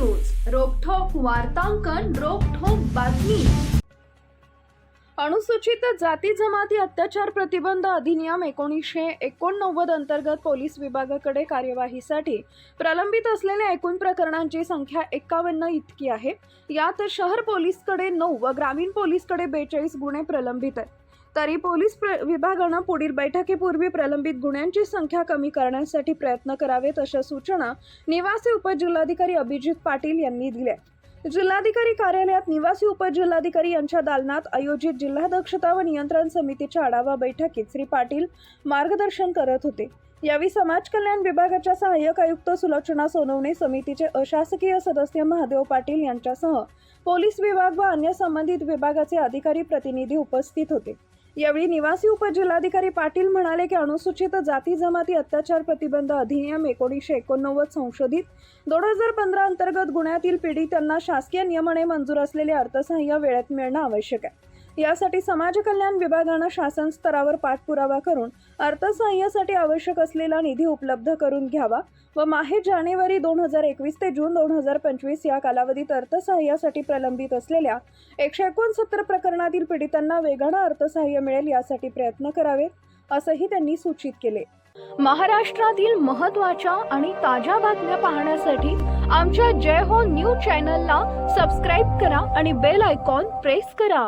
वार्तांकन रोखोक बातमी. अनुसूचित जाती जमाती अत्याचार प्रतिबंध अधिनियम एकोणीसशे एकोणनव्वद अंतर्गत पोलीस विभागाकडे कार्यवाहीसाठी प्रलंबित असलेल्या एकूण प्रकरणांची संख्या एक्कावन्न इतकी आहे. यात शहर पोलीसकडे नऊ व ग्रामीण पोलीसकडे बेचाळीस गुन्हे प्रलंबित आहेत. तरी पोलीस प्र विभागानं पुढील बैठकीपूर्वी प्रलंबित गुन्ह्यांची संख्या कमी करण्यासाठी प्रयत्न करावेत अशा सूचना निवासी उपजिल्हाधिकारी अभिजित पाटील यांनी दिल्या. जिल्हाधिकारी कार्यालयात निवासी उपजिल्हाधिकारी यांच्या दालनात आयोजित जिल्हा दक्षता व नियंत्रण समितीच्या आढावा बैठकीत श्री पाटील मार्गदर्शन करत होते. यावेळी समाज कल्याण विभागाच्या सहाय्यक आयुक्त सुलोचना सोनवणे समितीचे अशासकीय सदस्य महादेव पाटील यांच्यासह पोलीस विभाग व अन्य संबंधित विभागाचे अधिकारी प्रतिनिधी उपस्थित होते. यावेळी निवासी उपजिल्हाधिकारी पाटील म्हणाले की अनुसूचित जाती जमाती अत्याचार प्रतिबंध अधिनियम एकोणीसशे एकोणनव्वद संशोधित दोन हजार पंधरा अंतर्गत गुन्ह्यातील पीडितांना शासकीय नियमने मंजूर असलेले अर्थसहाय्य वेळेत मिळणं आवश्यक आहे. यासाठी समाज कल्याण विभागानं शासन स्तरावर पाठपुरावा करून अर्थसहाय्यासाठी आवश्यक असलेला निधी उपलब्ध करून घ्यावा व माहे जानेवारी दोन हजार एकवीस ते जून दोन हजार पंचवीस या कालावधीत अर्थसहाय्यासाठी प्रलंबित असलेल्या एकशे एकोणसत्तर प्रकरणातील पीडितांना वेगानं अर्थसहाय्य मिळेल यासाठी प्रयत्न करावेत असंही त्यांनी सूचित केले. महाराष्ट्रातील महत्त्वाच्या आणि ताज्या बातम्या पाहण्यासाठी आमच्या जय हो न्यूज चॅनलला सबस्क्राईब करा आणि बेल आयकॉन प्रेस करा.